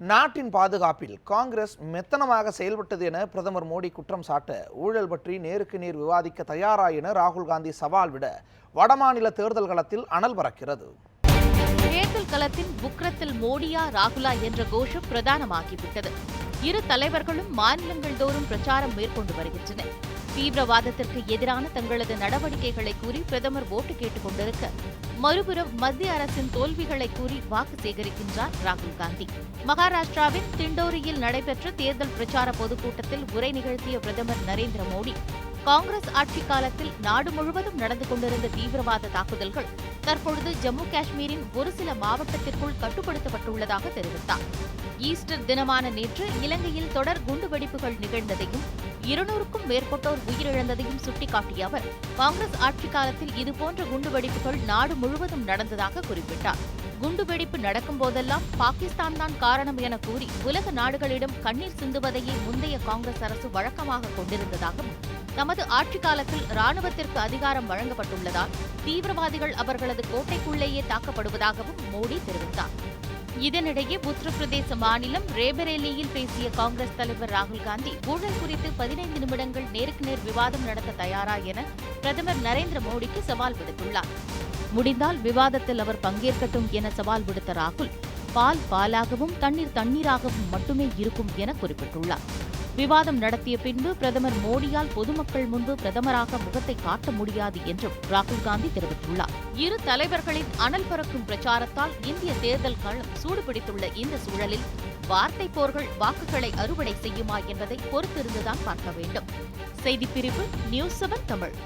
நாட்டின் பாதுகாப்பில் காங்கிரஸ் மெத்தனமாக செயல்பட்டது என பிரதமர் மோடி குற்றம் சாட்ட ஊழல் பற்றி நேருக்கு நேர் விவாதிக்க தயாரா என ராகுல் காந்தி சவால் விட வடமாநில தேர்தல் களத்தில் அனல் பறக்கிறது. தேர்தல் களத்தின் புக்ரத்தில் மோடியா ராகுலா என்ற கோஷம் பிரதானமாகிவிட்டது. இரு தலைவர்களும் மாநிலங்கள் தோறும் பிரச்சாரம் மேற்கொண்டு வருகின்றனர். தீவிரவாதத்திற்கு எதிரான தங்களது நடவடிக்கைகளை கூறி பிரதமர் ஓட்டு கேட்டுக் கொண்டிருக்க மறுபுறம் மத்திய அரசின் தோல்விகளை கூறி வாக்கு சேகரிக்கின்றார் ராகுல் காந்தி. மகாராஷ்டிராவின் திண்டோரியில் நடைபெற்ற தேர்தல் பிரச்சார பொதுக்கூட்டத்தில் உரை நிகழ்த்திய பிரதமர் நரேந்திர மோடி காங்கிரஸ் ஆட்சி காலத்தில் நாடு முழுவதும் நடந்து கொண்டிருந்த தீவிரவாத தாக்குதல்கள் தற்பொழுது ஜம்மு காஷ்மீரின் ஒரு சில மாவட்டத்திற்குள் கட்டுப்படுத்தப்பட்டுள்ளதாக தெரிவித்தார். ஈஸ்டர் தினமான நேற்று இலங்கையில் தொடர் குண்டுவெடிப்புகள் நிகழ்ந்ததையும் இருநூறுக்கும் மேற்பட்டோர் உயிரிழந்ததையும் சுட்டிக்காட்டிய அவர் காங்கிரஸ் ஆட்சி காலத்தில் இதுபோன்ற குண்டுவெடிப்புகள் நாடு முழுவதும் நடந்ததாக குறிப்பிட்டார். குண்டுவெடிப்பு நடக்கும் போதெல்லாம் பாகிஸ்தான் தான் காரணம் என கூறி உலக நாடுகளிடம் கண்ணீர் சிந்துவதையே முந்தைய காங்கிரஸ் அரசு வழக்கமாக கொண்டிருந்ததாகவும் தமது ஆட்சி காலத்தில் ராணுவத்திற்கு அதிகாரம் வழங்கப்பட்டுள்ளதால் தீவிரவாதிகள் அவர்களது கோட்டைக்குள்ளேயே தாக்கப்படுவதாகவும் மோடி தெரிவித்தார். இதனிடையே உத்தரப்பிரதேச மாநிலம் ரேபரேலியில் பேசிய காங்கிரஸ் தலைவர் ராகுல் காந்தி ஊழல் குறித்து பதினைந்து நிமிடங்கள் நேருக்கு நேர் விவாதம் நடத்த தயாரா என பிரதமர் நரேந்திர மோடிக்கு சவால் விடுத்துள்ளார். முடிந்தால் விவாதத்தில் அவர் பங்கேற்கட்டும் என சவால் விடுத்த ராகுல் பால் பாலாகவும் தண்ணீர் தண்ணீராகவும் மட்டுமே இருக்கும் என குறிப்பிட்டுள்ளார். விவாதம் நடத்திய பின்பு பிரதமர் மோடியால் பொதுமக்கள் முன்பு பிரதமராக முகத்தை காட்ட முடியாது என்றும் ராகுல் காந்தி தெரிவித்துள்ளார். இரு தலைவர்களின் அனல் பறக்கும் பிரச்சாரத்தால் இந்திய தேர்தல் களம் சூடுபிடித்துள்ள இந்த சூழலில் வார்த்தை போர்கள் வாக்குகளை அறுவடை செய்யுமா என்பதை பொறுத்திருந்துதான் பார்க்க வேண்டும். செய்திப்பிரிவு நியூஸ் செவன் தமிழ்.